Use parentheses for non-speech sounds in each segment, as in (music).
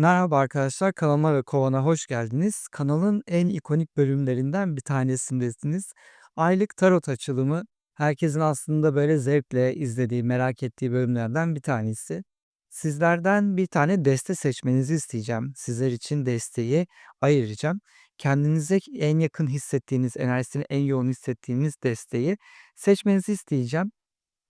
Merhaba arkadaşlar, kanalıma ve kovana hoş geldiniz. Kanalın en ikonik bölümlerinden bir tanesindesiniz. Aylık tarot açılımı herkesin aslında böyle zevkle izlediği, merak ettiği bölümlerden bir tanesi. Sizlerden bir tane deste seçmenizi isteyeceğim. Sizler için desteği ayıracağım. Kendinize en yakın hissettiğiniz, enerjisini en yoğun hissettiğiniz desteği seçmenizi isteyeceğim.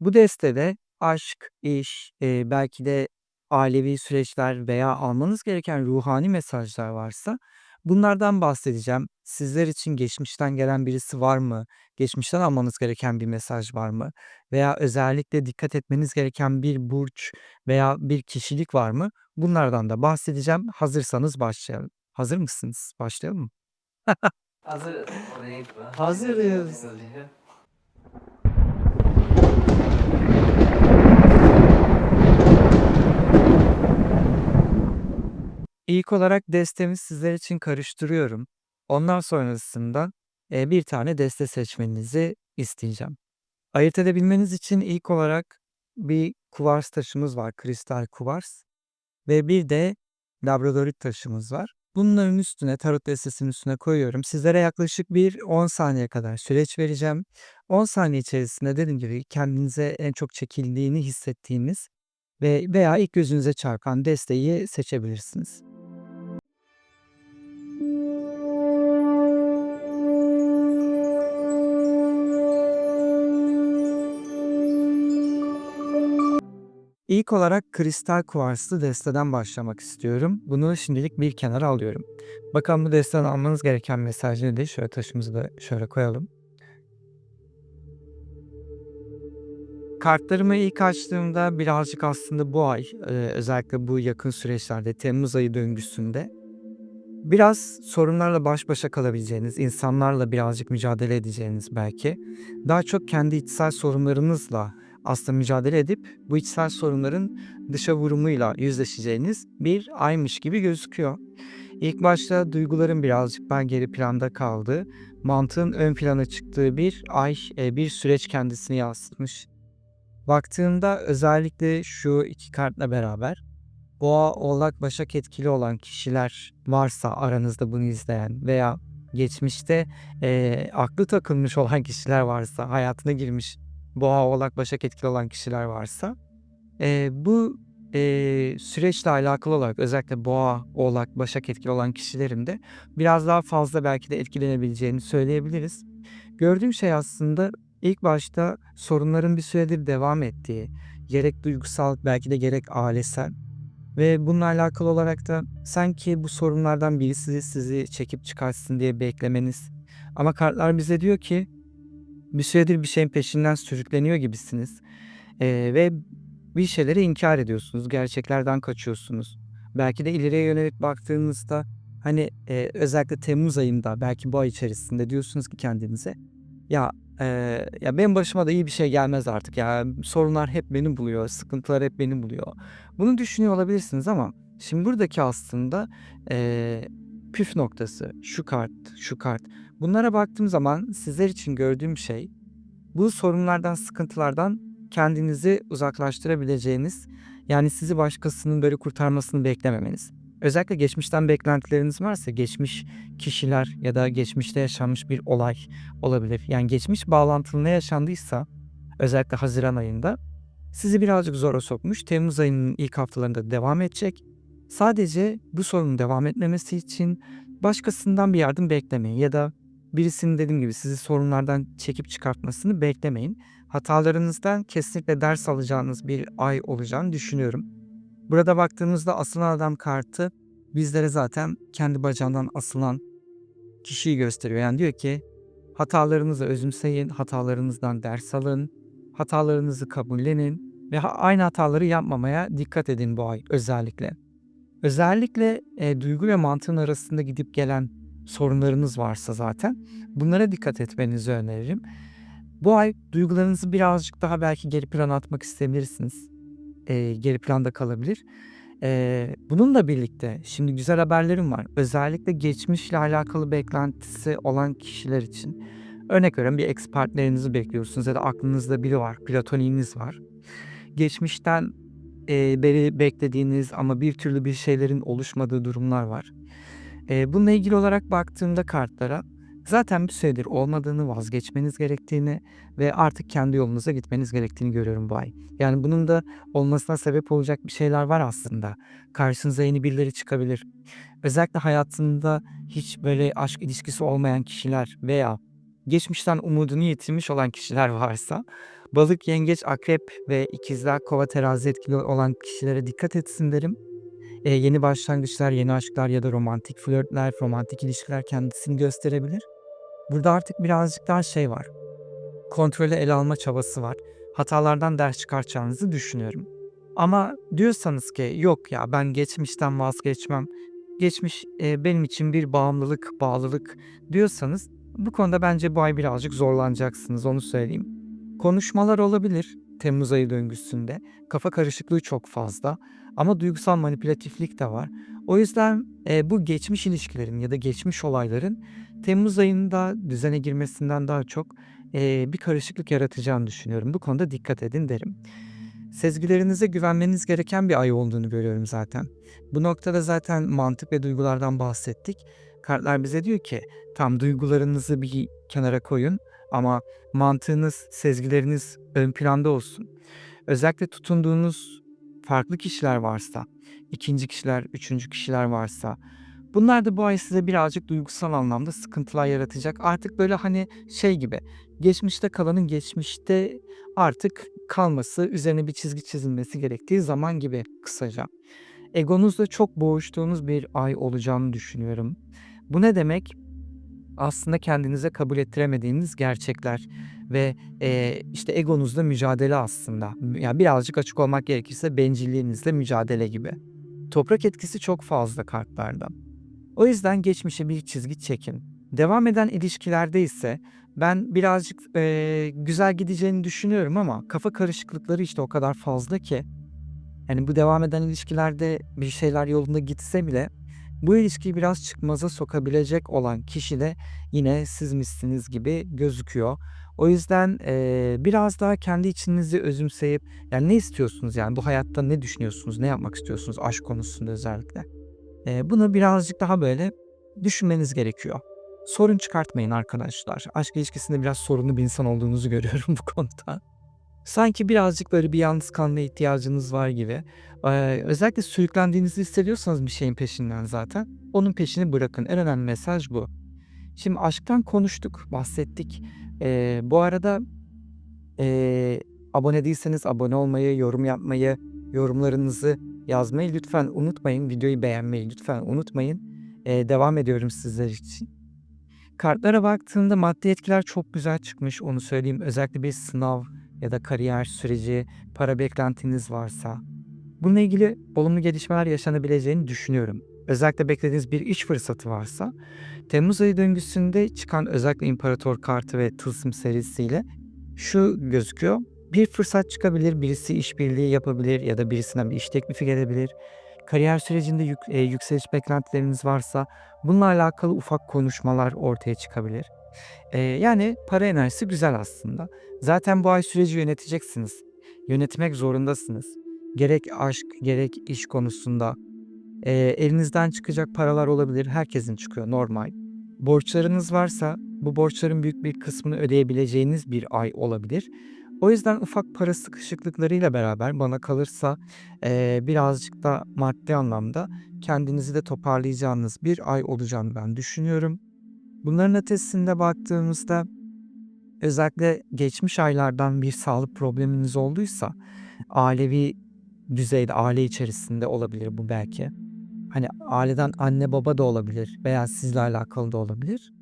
Bu destede aşk, iş, eee, belki de ailevi süreçler veya almanız gereken ruhani mesajlar varsa bunlardan bahsedeceğim. Sizler için geçmişten gelen birisi var mı? Geçmişten almanız gereken bir mesaj var mı? Veya özellikle dikkat etmeniz gereken bir burç veya bir kişilik var mı? Bunlardan da bahsedeceğim. Hazırsanız başlayalım. Hazır mısınız? Başlayalım mı? Hazırız. Hazırız. İlk olarak destemi sizler için karıştırıyorum. Ondan sonrasında, eee, bir tane deste seçmenizi isteyeceğim. Ayırt edebilmeniz için ilk olarak bir kuvars taşımız var, kristal kuvars ve bir de labradorit taşımız var. Bunların üstüne, tarot destesinin üstüne koyuyorum. Sizlere yaklaşık bir 10 saniye kadar süreç vereceğim. 10 saniye içerisinde dediğim gibi kendinize en çok çekildiğini hissettiğiniz ve veya ilk gözünüze çarpan desteği seçebilirsiniz. İlk olarak kristal kuvarslı desteden başlamak istiyorum. Bunu şimdilik bir kenara alıyorum. Bakalım bu desteden almanız gereken mesaj nedir? Şöyle taşımızı da şöyle koyalım. Kartlarımı ilk açtığımda birazcık aslında bu ay, eee, özellikle bu yakın süreçlerde temmuz ayı döngüsünde biraz sorunlarla baş başa kalabileceğiniz, insanlarla birazcık mücadele edeceğiniz belki, daha çok kendi içsel sorunlarınızla aslında mücadele edip bu içsel sorunların dışa vurumuyla yüzleşeceğiniz bir aymış gibi gözüküyor. İlk başta duyguların birazcık daha geri planda kaldığı, mantığın ön plana çıktığı bir ay, eee, bir süreç kendisini yansıtmış. Baktığımda özellikle şu 2 kartla beraber Boğa, Oğlak, Başak etkili olan kişiler varsa aranızda bunu izleyen veya geçmişte, eee, aklı takılmış olan kişiler varsa, hayatına girmiş Boğa, Oğlak, Başak etkili olan kişiler varsa, eee, bu, eee, süreçle alakalı olarak özellikle Boğa, Oğlak, Başak etkili olan kişilerin de biraz daha fazla belki de etkilenebileceğini söyleyebiliriz. Gördüğüm şey aslında ilk başta sorunların bir süredir devam ettiği, gerek duygusal belki de gerek ailesel ve bununla alakalı olarak da sanki bu sorunlardan birisi sizi çekip çıkarsın diye beklemeniz ama kartlar bize diyor ki bir süredir bir şeyin peşinden sürükleniyor gibisiniz, eee, ve bir şeyleri inkar ediyorsunuz, gerçeklerden kaçıyorsunuz. Belki de ileriye yönelik baktığınızda, hani, eee, özellikle temmuz ayında belki bu ay içerisinde diyorsunuz ki kendinize, "Ya, eee, ya benim başıma da iyi bir şey gelmez artık ya, sorunlar hep beni buluyor, sıkıntılar hep beni buluyor." Bunu düşünüyor olabilirsiniz ama şimdi buradaki aslında, eee, püf noktası şu kart, şu kart. Bunlara baktığım zaman sizler için gördüğüm şey, bu sorunlardan, sıkıntılardan kendinizi uzaklaştırabileceğiniz, yani sizi başkasının böyle kurtarmasını beklememeniz. Özellikle geçmişten beklentileriniz varsa geçmiş kişiler ya da geçmişte yaşanmış bir olay olabilir. Yani geçmiş bağlantılı ne yaşandıysa özellikle haziran ayında sizi birazcık zora sokmuş. Temmuz ayının ilk haftalarında devam edecek. Sadece bu sorunun devam etmemesi için başkasından bir yardım beklemeyin ya da birisinin dediğim gibi sizi sorunlardan çekip çıkartmasını beklemeyin. Hatalarınızdan kesinlikle ders alacağınız bir ay olacağını düşünüyorum. Burada baktığımızda asılan adam kartı bizlere zaten kendi bacağından asılan kişiyi gösteriyor. Yani diyor ki hatalarınızı özümseyin, hatalarınızdan ders alın, hatalarınızı kabullenin ve aynı hataları yapmamaya dikkat edin bu ay özellikle. Özellikle e, duygu ve mantığın arasında gidip gelen sorunlarınız varsa zaten bunlara dikkat etmenizi öneririm. Bu ay duygularınızı birazcık daha belki geri plana atmak isteyebilirsiniz. Eee, geri planda kalabilir. Eee, bununla birlikte şimdi güzel haberlerim var. Özellikle geçmişle alakalı beklentisi olan kişiler için. Örnek veriyorum bir ex partnerinizi bekliyorsunuz ya da aklınızda biri var, platoniğiniz var. Geçmişten eee, beri beklediğiniz ama bir türlü bir şeylerin oluşmadığı durumlar var. Eee, bununla ilgili olarak baktığımda kartlara zaten bir süredir olmadığını, vazgeçmeniz gerektiğini ve artık kendi yolunuza gitmeniz gerektiğini görüyorum bu ay. Yani bunun da olmasına sebep olacak bir şeyler var aslında. Karşınıza yeni birileri çıkabilir. Özellikle hayatında hiç böyle aşk ilişkisi olmayan kişiler veya geçmişten umudunu yitirmiş olan kişiler varsa balık, yengeç, akrep ve ikizler, kova, terazi etkili olan kişilere dikkat etsin derim. Eee, yeni başlangıçlar, yeni aşklar ya da romantik flörtler, romantik ilişkiler kendisini gösterebilir. Burada artık birazcık daha şey var. Kontrolü ele alma çabası var. Hatalardan ders çıkartacağınızı düşünüyorum. Ama diyorsanız ki yok ya ben geçmişten vazgeçmem. Geçmiş eee, benim için bir bağımlılık, bağlılık diyorsanız bu konuda bence bu ay birazcık zorlanacaksınız onu söyleyeyim. Konuşmalar olabilir Temmuz ayı döngüsünde. Kafa karışıklığı çok fazla ama duygusal manipülatiflik de var. O yüzden eee, bu geçmiş ilişkilerin ya da geçmiş olayların Temmuz ayında düzene girmesinden daha çok eee, bir karışıklık yaratacağını düşünüyorum. Bu konuda dikkat edin derim. Sezgilerinize güvenmeniz gereken bir ay olduğunu görüyorum zaten. Bu noktada zaten mantık ve duygulardan bahsettik. Kartlar bize diyor ki tam duygularınızı bir kenara koyun ama mantığınız, sezgileriniz ön planda olsun. Özellikle tutunduğunuz farklı kişiler varsa, ikinci kişiler, üçüncü kişiler varsa bunlar da bu ay size birazcık duygusal anlamda sıkıntılar yaratacak. Artık böyle hani şey gibi geçmişte kalanın geçmişte artık kalması, üzerine bir çizgi çizilmesi gerektiği zaman gibi kısaca. Egonuzla çok boğuştuğunuz bir ay olacağını düşünüyorum. Bu ne demek? Aslında kendinize kabul ettiremediğiniz gerçekler ve eee, işte egonuzla mücadele aslında. Yani birazcık açık olmak gerekirse bencilliğinizle mücadele gibi. Toprak etkisi çok fazla kartlarda. O yüzden geçmişe bir çizgi çekin. Devam eden ilişkilerde ise ben birazcık eee, güzel gideceğini düşünüyorum ama kafa karışıklıkları işte o kadar fazla ki. Yani bu devam eden ilişkilerde bir şeyler yolunda gitse bile bu ilişkiyi biraz çıkmaza sokabilecek olan kişi de yine sizmişsiniz gibi gözüküyor. O yüzden eee, biraz daha kendi içinizi özümseyip yani ne istiyorsunuz yani bu hayatta ne düşünüyorsunuz, ne yapmak istiyorsunuz aşk konusunda özellikle. Eee, bunu birazcık daha böyle düşünmeniz gerekiyor. Sorun çıkartmayın arkadaşlar. Aşk ilişkisinde biraz sorunlu bir insan olduğunuzu (laughs) görüyorum bu konuda. Sanki birazcık böyle bir yalnız kalmaya ihtiyacınız var gibi. Eee, özellikle sürüklendiğinizi hissediyorsanız bir şeyin peşinden zaten onun peşini bırakın. En önemli mesaj bu. Şimdi aşktan konuştuk, bahsettik. Eee, bu arada eee, abone değilseniz abone olmayı, yorum yapmayı, yorumlarınızı yazmayı lütfen unutmayın. Videoyu beğenmeyi lütfen unutmayın. Eee, devam ediyorum sizler için. Kartlara baktığımda maddi etkiler çok güzel çıkmış onu söyleyeyim. Özellikle bir sınav ya da kariyer süreci, para beklentiniz varsa. Bununla ilgili olumlu gelişmeler yaşanabileceğini düşünüyorum. Özellikle beklediğiniz bir iş fırsatı varsa Temmuz ayı döngüsünde çıkan özellikle İmparator kartı ve Tılsım serisiyle şu gözüküyor. Bir fırsat çıkabilir, birisi işbirliği yapabilir ya da birisinden bir iş teklifi gelebilir. Kariyer sürecinde yük, e, yükseliş beklentileriniz varsa bununla alakalı ufak konuşmalar ortaya çıkabilir. Eee, yani para enerjisi güzel aslında. Zaten bu ay süreci yöneteceksiniz. Yönetmek zorundasınız. Gerek aşk, gerek iş konusunda. Eee, elinizden çıkacak paralar olabilir. Herkesin çıkıyor normal. Borçlarınız varsa bu borçların büyük bir kısmını ödeyebileceğiniz bir ay olabilir. O yüzden ufak para sıkışıklıklarıyla beraber bana kalırsa eee, birazcık da maddi anlamda kendinizi de toparlayacağınız bir ay olacağını ben düşünüyorum. Bunların ötesinde baktığımızda özellikle geçmiş aylardan bir sağlık probleminiz olduysa ailevi düzeyde, aile içerisinde olabilir bu belki. Hani aileden anne baba da olabilir veya sizle alakalı da olabilir.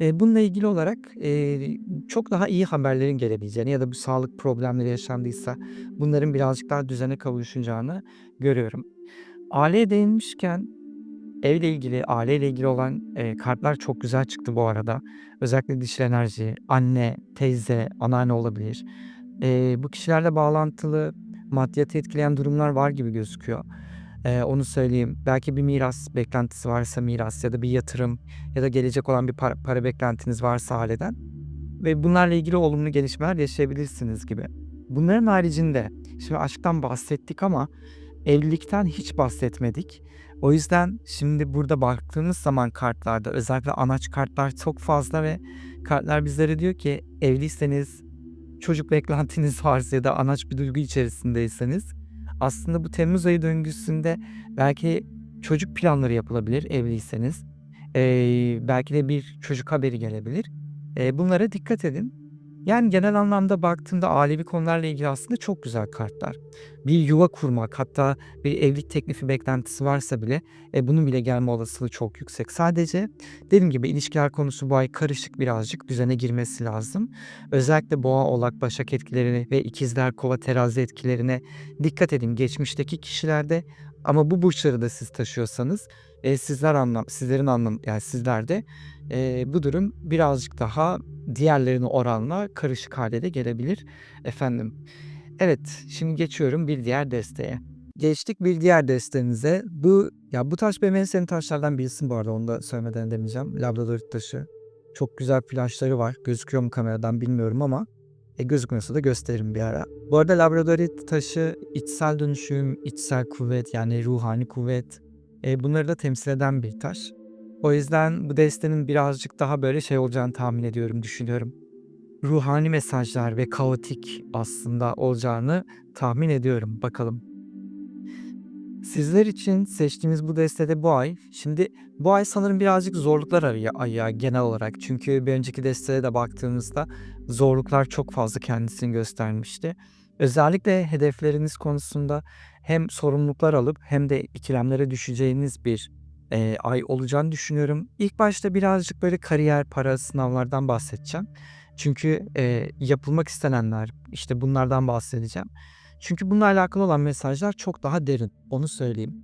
Eee, bununla ilgili olarak eee, çok daha iyi haberlerin gelebileceğini ya da bu sağlık problemleri yaşandıysa bunların birazcık daha düzene kavuşacağını görüyorum. Aileye değinmişken evle ilgili, aileyle ilgili olan eee, kartlar çok güzel çıktı bu arada. Özellikle dişil enerji, anne, teyze, anneanne olabilir. Eee, bu kişilerle bağlantılı maddiyatı etkileyen durumlar var gibi gözüküyor. Eee, onu söyleyeyim. Belki bir miras beklentisi varsa miras ya da bir yatırım ya da gelecek olan bir para, para beklentiniz varsa aileden ve bunlarla ilgili olumlu gelişmeler yaşayabilirsiniz gibi. Bunların haricinde şimdi aşktan bahsettik ama evlilikten hiç bahsetmedik. O yüzden şimdi burada baktığınız zaman kartlarda özellikle anaç kartlar çok fazla ve kartlar bizlere diyor ki evliyseniz çocuk beklentiniz varsa ya da anaç bir duygu içerisindeyseniz aslında bu Temmuz ayı döngüsünde belki çocuk planları yapılabilir evliyseniz. Eee, belki de bir çocuk haberi gelebilir. Eee, bunlara dikkat edin. Yani genel anlamda baktığımda ailevi konularla ilgili aslında çok güzel kartlar. Bir yuva kurmak hatta bir evlilik teklifi beklentisi varsa bile e, bunun bile gelme olasılığı çok yüksek. Sadece dediğim gibi ilişkiler konusu bu ay karışık birazcık düzene girmesi lazım. Özellikle boğa, oğlak, başak etkilerini ve ikizler, kova, terazi etkilerine dikkat edin geçmişteki kişilerde. Ama bu burçları da siz taşıyorsanız e, sizler anlam, sizlerin anlam, yani sizlerde e, bu durum birazcık daha diğerlerine oranla karışık hale de gelebilir efendim. Evet, şimdi geçiyorum bir diğer desteğe. Geçtik bir diğer destemize. Bu ya bu taş benim en sevdiğim taşlardan birisi bu arada onu da söylemeden demeyeceğim. Labradorit taşı. Çok güzel flaşları var. Gözüküyor mu kameradan bilmiyorum ama e, gözükmüyorsa da gösteririm bir ara. Bu arada labradorit taşı içsel dönüşüm, içsel kuvvet yani ruhani kuvvet e, bunları da temsil eden bir taş. O yüzden bu destenin birazcık daha böyle şey olacağını tahmin ediyorum, düşünüyorum. Ruhani mesajlar ve kaotik aslında olacağını tahmin ediyorum. Bakalım. Sizler için seçtiğimiz bu destede bu ay, şimdi bu ay sanırım birazcık zorluklar arıyor ayağı genel olarak. Çünkü bir önceki destede de baktığımızda zorluklar çok fazla kendisini göstermişti. Özellikle hedefleriniz konusunda hem sorumluluklar alıp hem de ikilemlere düşeceğiniz bir e, ay olacağını düşünüyorum. İlk başta birazcık böyle kariyer, para, sınavlardan bahsedeceğim. Çünkü e, yapılmak istenenler, işte bunlardan bahsedeceğim. Çünkü bununla alakalı olan mesajlar çok daha derin. Onu söyleyeyim.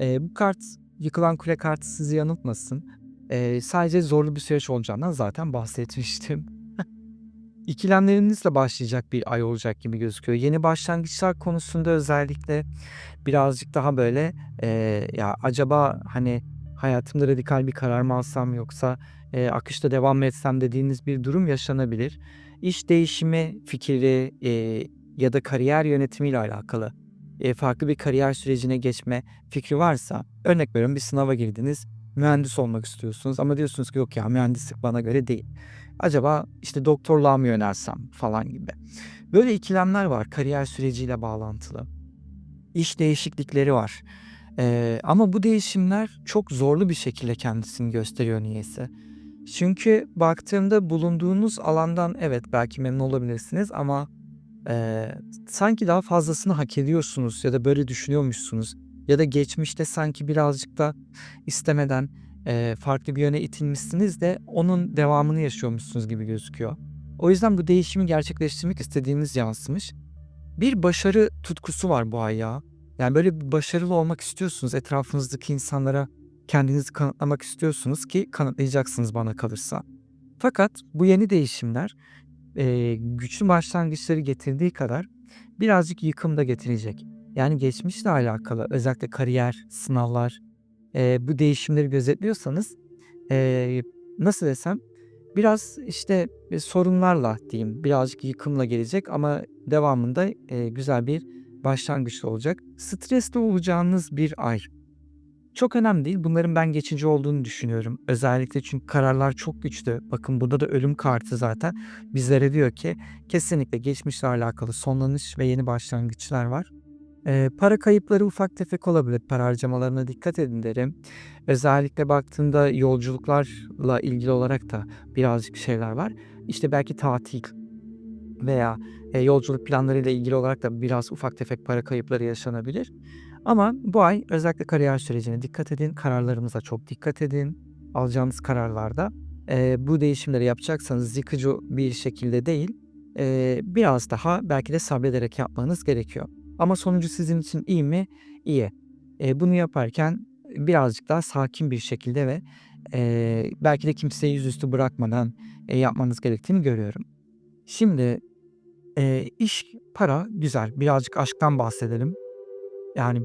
E, bu kart, yıkılan kule kartı sizi yanıltmasın. E, sadece zorlu bir süreç olacağından zaten bahsetmiştim. İkilemlerinizle başlayacak bir ay olacak gibi gözüküyor. Yeni başlangıçlar konusunda özellikle birazcık daha böyle e, ya acaba hani hayatımda radikal bir karar mı alsam yoksa e, akışta devam mı etsem dediğiniz bir durum yaşanabilir. İş değişimi fikri e, ya da kariyer yönetimiyle alakalı e, farklı bir kariyer sürecine geçme fikri varsa örnek veriyorum bir sınava girdiniz mühendis olmak istiyorsunuz ama diyorsunuz ki yok ya mühendislik bana göre değil. Acaba işte doktorluğa mı yönelsem falan gibi. Böyle ikilemler var kariyer süreciyle bağlantılı. İş değişiklikleri var. Ee, ama bu değişimler çok zorlu bir şekilde kendisini gösteriyor niyeyse. Çünkü baktığımda bulunduğunuz alandan evet belki memnun olabilirsiniz ama e, sanki daha fazlasını hak ediyorsunuz ya da böyle düşünüyormuşsunuz. Ya da geçmişte sanki birazcık da istemeden e, farklı bir yöne itilmişsiniz de onun devamını yaşıyormuşsunuz gibi gözüküyor. O yüzden bu değişimi gerçekleştirmek istediğiniz yansımış. Bir başarı tutkusu var bu ay ya. Yani böyle başarılı olmak istiyorsunuz. Etrafınızdaki insanlara kendinizi kanıtlamak istiyorsunuz ki kanıtlayacaksınız bana kalırsa. Fakat bu yeni değişimler e, güçlü başlangıçları getirdiği kadar birazcık yıkım da getirecek. Yani geçmişle alakalı özellikle kariyer, sınavlar, e, bu değişimleri gözetliyorsanız e, nasıl desem biraz işte sorunlarla diyeyim birazcık yıkımla gelecek ama devamında e, güzel bir başlangıç olacak. Stresli olacağınız bir ay. Çok önemli değil. Bunların ben geçici olduğunu düşünüyorum. Özellikle çünkü kararlar çok güçlü. Bakın burada da ölüm kartı zaten bizlere diyor ki kesinlikle geçmişle alakalı sonlanış ve yeni başlangıçlar var. Ee, para kayıpları ufak tefek olabilir. Para harcamalarına dikkat edin derim. Özellikle baktığında yolculuklarla ilgili olarak da birazcık şeyler var. İşte belki tatil veya e, yolculuk planlarıyla ilgili olarak da biraz ufak tefek para kayıpları yaşanabilir. Ama bu ay özellikle kariyer sürecine dikkat edin. Kararlarınıza çok dikkat edin. Alacağınız kararlarda e, bu değişimleri yapacaksanız yıkıcı bir şekilde değil, e, biraz daha belki de sabrederek yapmanız gerekiyor. Ama sonucu sizin için iyi mi? İyi. E, bunu yaparken birazcık daha sakin bir şekilde ve e, belki de kimseyi yüzüstü bırakmadan e, yapmanız gerektiğini görüyorum. Şimdi e, iş, para güzel. Birazcık aşktan bahsedelim. Yani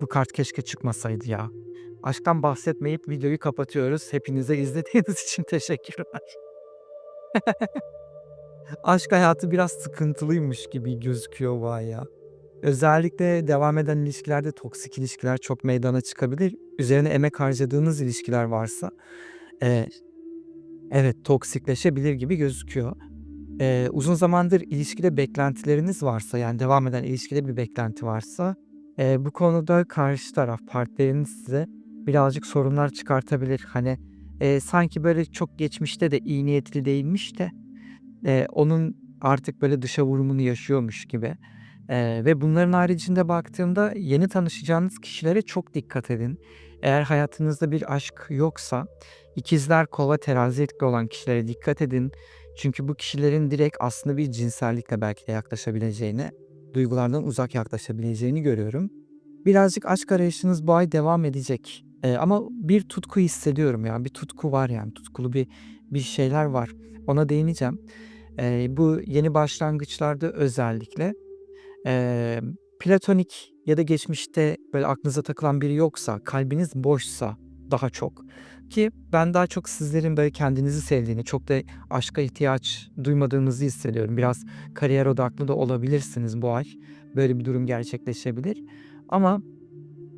bu kart keşke çıkmasaydı ya. Aşktan bahsetmeyip videoyu kapatıyoruz. Hepinize izlediğiniz (laughs) için teşekkürler. (laughs) aşk hayatı biraz sıkıntılıymış gibi gözüküyor bu ay ya. Özellikle devam eden ilişkilerde toksik ilişkiler çok meydana çıkabilir. Üzerine emek harcadığınız ilişkiler varsa eee, evet toksikleşebilir gibi gözüküyor. Eee, uzun zamandır ilişkide beklentileriniz varsa yani devam eden ilişkide bir beklenti varsa eee, bu konuda karşı taraf partneriniz size birazcık sorunlar çıkartabilir. Hani eee, sanki böyle çok geçmişte de iyi niyetli değilmiş de eee, onun artık böyle dışa vurumunu yaşıyormuş gibi. Eee, ve bunların haricinde baktığımda yeni tanışacağınız kişilere çok dikkat edin. Eğer hayatınızda bir aşk yoksa ikizler, kova, terazi etkili olan kişilere dikkat edin. Çünkü bu kişilerin direkt aslında bir cinsellikle belki de yaklaşabileceğini, duygulardan uzak yaklaşabileceğini görüyorum. Birazcık aşk arayışınız bu ay devam edecek. Eee, ama bir tutku hissediyorum ya. Bir tutku var yani. Tutkulu bir bir şeyler var. Ona değineceğim. Eee, bu yeni başlangıçlarda özellikle emm, platonik ya da geçmişte böyle aklınıza takılan biri yoksa, kalbiniz boşsa daha çok ki ben daha çok sizlerin böyle kendinizi sevdiğini, çok da aşka ihtiyaç duymadığınızı hissediyorum. Biraz kariyer odaklı da olabilirsiniz bu ay. Böyle bir durum gerçekleşebilir. Ama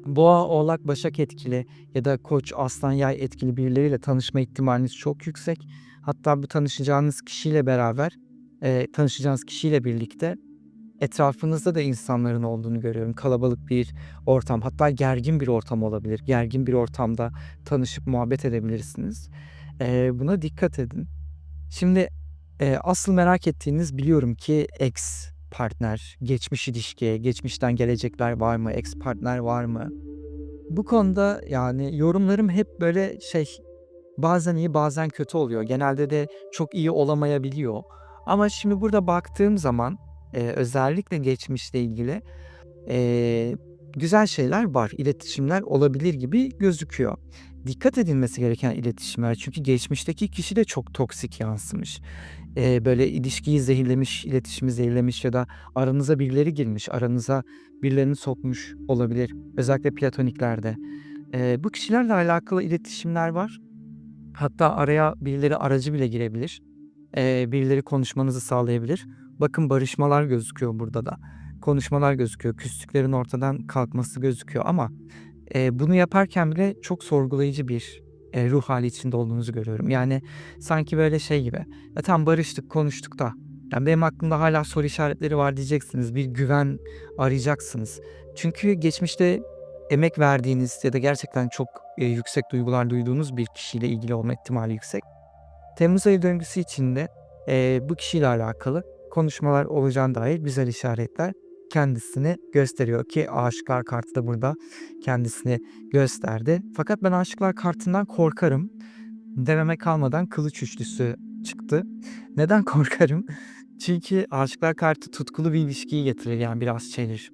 Boğa, Oğlak, Başak etkili ya da Koç, Aslan, Yay etkili birileriyle tanışma ihtimaliniz çok yüksek. Hatta bu tanışacağınız kişiyle beraber, eee, tanışacağınız kişiyle birlikte etrafınızda da insanların olduğunu görüyorum. Kalabalık bir ortam, hatta gergin bir ortam olabilir. Gergin bir ortamda tanışıp muhabbet edebilirsiniz. Eee, buna dikkat edin. Şimdi, eee, asıl merak ettiğiniz biliyorum ki ex partner, geçmiş ilişki, geçmişten gelecekler var mı, ex partner var mı? Bu konuda yani yorumlarım hep böyle şey, bazen iyi bazen kötü oluyor. Genelde de çok iyi olamayabiliyor. Ama şimdi burada baktığım zaman, eee, özellikle geçmişle ilgili, eee, güzel şeyler var, iletişimler olabilir gibi gözüküyor. Dikkat edilmesi gereken iletişimler çünkü geçmişteki kişi de çok toksik yansımış. Eee, böyle ilişkiyi zehirlemiş, iletişimi zehirlemiş ya da aranıza birileri girmiş, aranıza birilerini sokmuş olabilir. Özellikle platoniklerde. Eee, bu kişilerle alakalı iletişimler var. Hatta araya birileri aracı bile girebilir. Eee, birileri konuşmanızı sağlayabilir. Bakın barışmalar gözüküyor burada da. Konuşmalar gözüküyor. Küslüklerin ortadan kalkması gözüküyor ama, eee, bunu yaparken bile çok sorgulayıcı bir, eee, ruh hâli içinde olduğunuzu görüyorum. Yani sanki böyle şey gibi, "Ya tamam barıştık, konuştuk da ya benim aklımda hâlâ soru işaretleri var." diyeceksiniz. Bir güven arayacaksınız. Çünkü geçmişte emek verdiğiniz ya da gerçekten çok, eee, yüksek duygular duyduğunuz bir kişiyle ilgili olma ihtimali yüksek. Temmuz ayı döngüsü içinde, eee, bu kişiyle alakalı konuşmalar olacağına dair güzel işaretler kendisini gösteriyor ki Aşıklar kartı da burada kendisini gösterdi. Fakat ben Aşıklar kartından korkarım. Dememe kalmadan Kılıç üçlüsü çıktı. (laughs) Neden korkarım? (laughs) Çünkü Aşıklar kartı tutkulu bir ilişkiyi getirir yani biraz şeydir,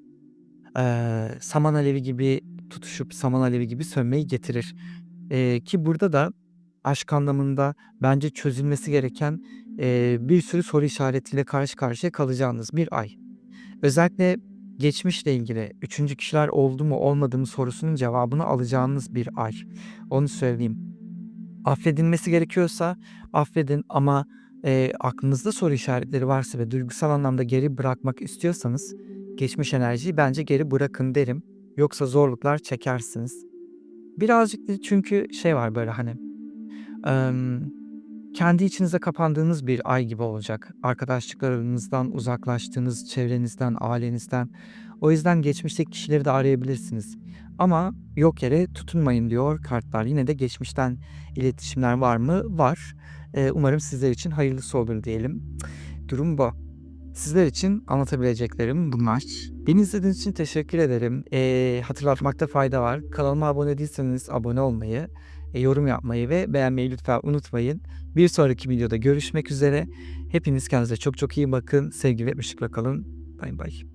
eee, saman alevi gibi tutuşup saman alevi gibi sönmeyi getirir. Eee, ki burada da aşk anlamında bence çözülmesi gereken, eee, bir sürü soru işaretiyle karşı karşıya kalacağınız bir ay. Özellikle geçmişle ilgili 3'üncü kişiler oldu mu olmadı mı sorusunun cevabını alacağınız bir ay. Onu söyleyeyim. Affedilmesi gerekiyorsa affedin ama, eee, aklınızda soru işaretleri varsa ve duygusal anlamda geri bırakmak istiyorsanız geçmiş enerjiyi bence geri bırakın derim. Yoksa zorluklar çekersiniz. Birazcık çünkü şey var böyle hani, emm, kendi içinize kapandığınız bir ay gibi olacak. Arkadaşlıklarınızdan uzaklaştığınız, çevrenizden, ailenizden. O yüzden geçmişteki kişileri de arayabilirsiniz. Ama yok yere tutunmayın diyor kartlar. Yine de geçmişten iletişimler var mı? Var. Eee, umarım sizler için hayırlısı olur diyelim. Durum bu. Sizler için anlatabileceklerim bunlar. Beni izlediğiniz için teşekkür ederim. Eee, hatırlatmakta fayda var. Kanalıma abone değilseniz abone olmayı, yorum yapmayı ve beğenmeyi lütfen unutmayın. Bir sonraki videoda görüşmek üzere. Hepiniz kendinize çok çok iyi bakın. Sevgi ve ışıkla kalın. Bay bay.